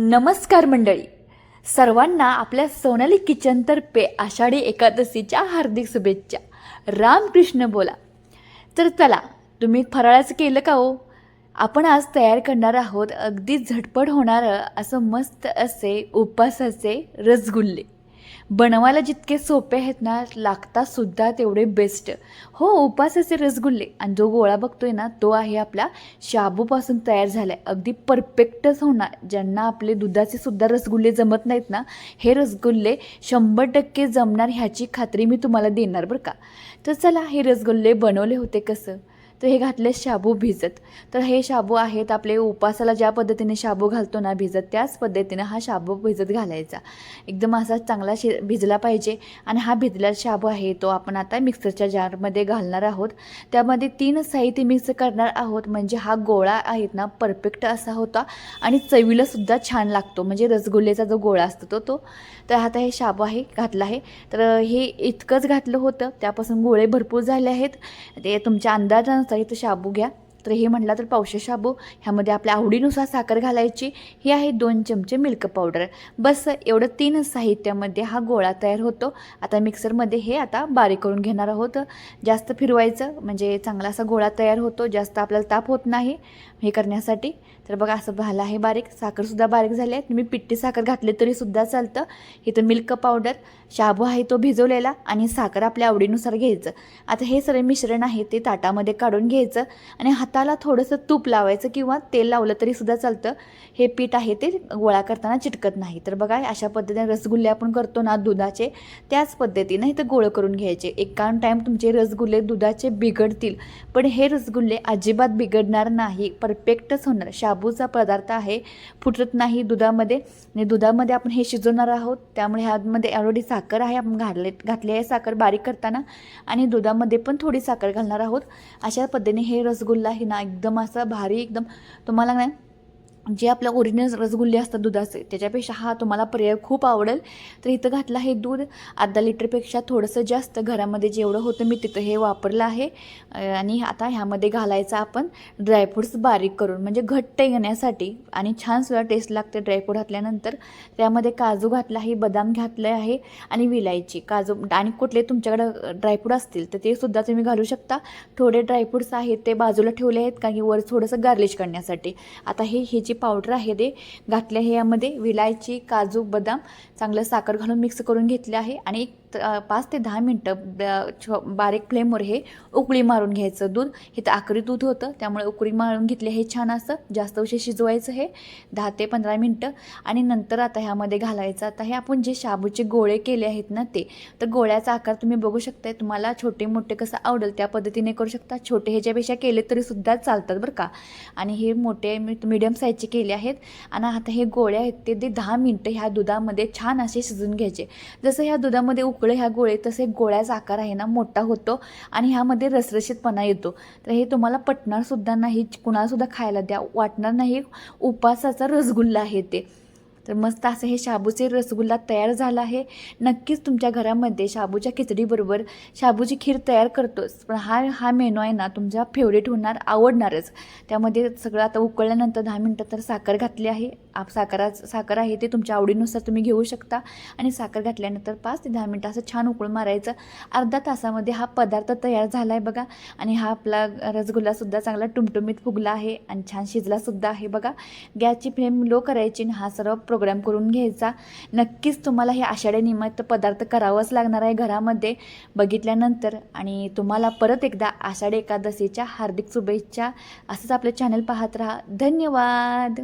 नमस्कार मंडळी. सर्वांना आपल्या सोनाली किचनतर्फे आषाढी एकादशीच्या हार्दिक शुभेच्छा. रामकृष्ण बोला. तर चला तुम्ही फराळाचं केलं का हो? आपण आज तयार करणार आहोत अगदी झटपट होणारं असं मस्त असे उपासाचे रसगुल्ले. बनवायला जितके सोपे आहेत ना लागतात सुद्धा तेवढे बेस्ट हो उपासाचे रसगुल्ले. आणि जो गोळा बघतोय ना तो आहे आपला शाबूपासून तयार झाला आहे अगदी परफेक्टच होणार. ज्यांना आपले दुधाचे सुद्धा रसगुल्ले जमत नाहीत ना हे रसगुल्ले शंभर टक्के जमणार ह्याची खात्री मी तुम्हाला देणार बरं का. तर चला हे रसगुल्ले बनवले होते कसं? तर हे घातले शाबू भिजत. तर हे शाबू आहेत आपले उपासाला ज्या पद्धतीने शाबू घालतो ना भिजत त्याच पद्धतीनं हा शाबू भिजत घालायचा. एकदम असा चांगला शि भिजला पाहिजे. आणि हा भिजलेला शाबू आहे तो आपण आता मिक्सरच्या जारमध्ये घालणार आहोत. त्यामध्ये तीन साहित्य मिक्स करणार आहोत. म्हणजे हा गोळा आहेत ना परफेक्ट असा होता. आणि चवीला सुद्धा छान लागतो. म्हणजे रसगुल्लेचा जो गोळा असतो तो तो. तर आता हे शाबू आहे घातला आहे. तर हे इतकंच घातलं होतं. त्यापासून गोळे भरपूर झाले आहेत. ते तुमच्या अंदाजानुसार इथं शाबू घ्या तर हे म्हटलं तर पावशे शाबू ह्यामध्ये आपल्या आवडीनुसार साखर घालायची. ही आहे दोन चमचे मिल्क पावडर. बस एवढं तीन साहित्यामध्ये हा गोळा तयार होतो. आता मिक्सरमध्ये हे आता बारीक करून घेणार आहोत. जास्त फिरवायचं म्हणजे चांगला असा गोळा तयार होतो. जास्त आपल्याला ताप होत नाही हे करण्यासाठी. तर बघा असं झालं आहे बारीक. साखरसुद्धा बारीक झाली आहे. तुम्ही पिट्टी साखर घातली तरीसुद्धा चालतं. चालतं इथं मिल्क पावडर शाबू आहे तो भिजवलेला आणि साखर आपल्या आवडीनुसार घ्यायचं. आता हे सगळे मिश्रण आहे ते ताटामध्ये काढून घ्यायचं आणि पिठाला थोडंसं तूप लावायचं किंवा तेल लावलं तरीसुद्धा चालतं. हे पीठ आहे ते गोळा करताना चिटकत नाही. तर बघा अशा पद्धतीने रसगुल्ले आपण करतो ना दुधाचे त्याच पद्धतीनं इथं गोळं करून घ्यायचे. एका टाईम तुमचे रसगुल्ले दुधाचे बिघडतील. पण हे रसगुल्ले अजिबात बिघडणार नाही. परफेक्टच होणार. शाबूचा पदार्थ आहे फुटत नाही दुधामध्ये. आणि दुधामध्ये आपण हे शिजवणार आहोत. त्यामुळे ह्यामध्ये ऑलरेडी साखर आहे. आपण घातले घातली आहे साखर बारीक करताना. आणि दुधामध्ये पण थोडी साखर घालणार आहोत. अशा पद्धतीने हे रसगुल्ला आहे ना एकदम असं भारी एकदम तुम्हाला नाही जे आपलं ओरिजिनल रसगुल्ले असतात दुधाचे त्याच्यापेक्षा हा तुम्हाला पर्याय खूप आवडेल. तर इथं घातलं हे दूध. अर्धा लिटरपेक्षा थोडंसं जास्त घरामध्ये जेवढं होतं मी तिथं हे वापरलं आहे. आणि आता ह्यामध्ये घालायचं आपण ड्रायफ्रूट्स बारीक करून म्हणजे घट्ट येण्यासाठी आणि छान सुद्धा टेस्ट लागते ड्रायफ्रूट घातल्यानंतर. त्यामध्ये काजू घातला आहे बदाम घातलं आहे आणि विलायची काजू. आणि कुठले तुमच्याकडं ड्रायफ्रूट असतील तर ते सुद्धा तुम्ही घालू शकता. थोडे ड्रायफ्रूट्स आहेत ते बाजूला ठेवले आहेत काही वर थोडंसं गार्लिश करण्यासाठी. आता हे हे जे पावडर आहे ते घातले आहे यामध्ये. विलायची काजू बदाम चांगलं साखर घालून मिक्स करून घेतले आहे. आणि एक पाच ते दहा मिनटं बारीक फ्लेमवर हे उकळी मारून घ्यायचं दूध. हे तर आकरी दूध होतं त्यामुळे उकळी मारून घेतले हे छान असं. जास्त उशीर शिजवायचं हे दहा ते पंधरा मिनटं. आणि नंतर आता ह्यामध्ये घालायचं. आता हे आपण जे शाबूचे गोळे केले आहेत ना ते तर गोळ्याचा आकार तुम्ही बघू शकताय. तुम्हाला छोटे मोठे कसं आवडेल त्या पद्धतीने करू शकता. छोटे ह्याच्यापेक्षा केले तरी सुद्धा चालतात बरं का. आणि हे मोठे मीडियम साईजचे केले आहेत. आणि आता हे गोळ्या आहेत ते ते दहा मिनटं ह्या दुधामध्ये छान असे शिजून घ्यायचे. जसं ह्या दुधामध्ये उकळे ह्या गोळे तसे गोळ्याचा आकार आहे ना मोठा होतो आणि ह्यामध्ये रसरशीतपणा येतो. तर हे तुम्हाला पटणारसुद्धा नाही कुणालासुद्धा खायला द्या. वाटणार नाही उपासाचा रसगुल्ला आहे ते. तर मस्त असं हे शाबूचे रसगुल्ला तयार झाला आहे. नक्कीच तुमच्या घरामध्ये शाबूच्या खिचडीबरोबर शाबूची खीर तयार करतोच पण हा हा मेनू आहे ना तुमचा फेवरेट होणार आवडणारच. त्यामध्ये सगळं आता उकळल्यानंतर दहा मिनटं तर साखर घातली आहे. आप साखरा साखर आहे ते तुमच्या आवडीनुसार तुम्ही घेऊ शकता. आणि साखर घातल्यानंतर पाच ते दहा मिनटं असं छान उकळून मारायचं. अर्धा तासामध्ये हा पदार्थ तयार झाला आहे बघा. आणि हा आपला रसगुल्लासुद्धा चांगला टुमटुमीत फुगला आहे. आणि छान शिजलासुद्धा आहे बघा. गॅसची फ्लेम लो करायची आणि हा सर्व प्र प्रोग्राम करून घ्यायचा. नक्कीच तुम्हाला हे आषाढीनिमित्त पदार्थ करावंच लागणार आहे घरामध्ये. बघितल्यानंतर आणि तुम्हाला परत एकदा आषाढी एकादशीच्या हार्दिक शुभेच्छा. असंच आपलं चॅनल पाहत राहा. धन्यवाद!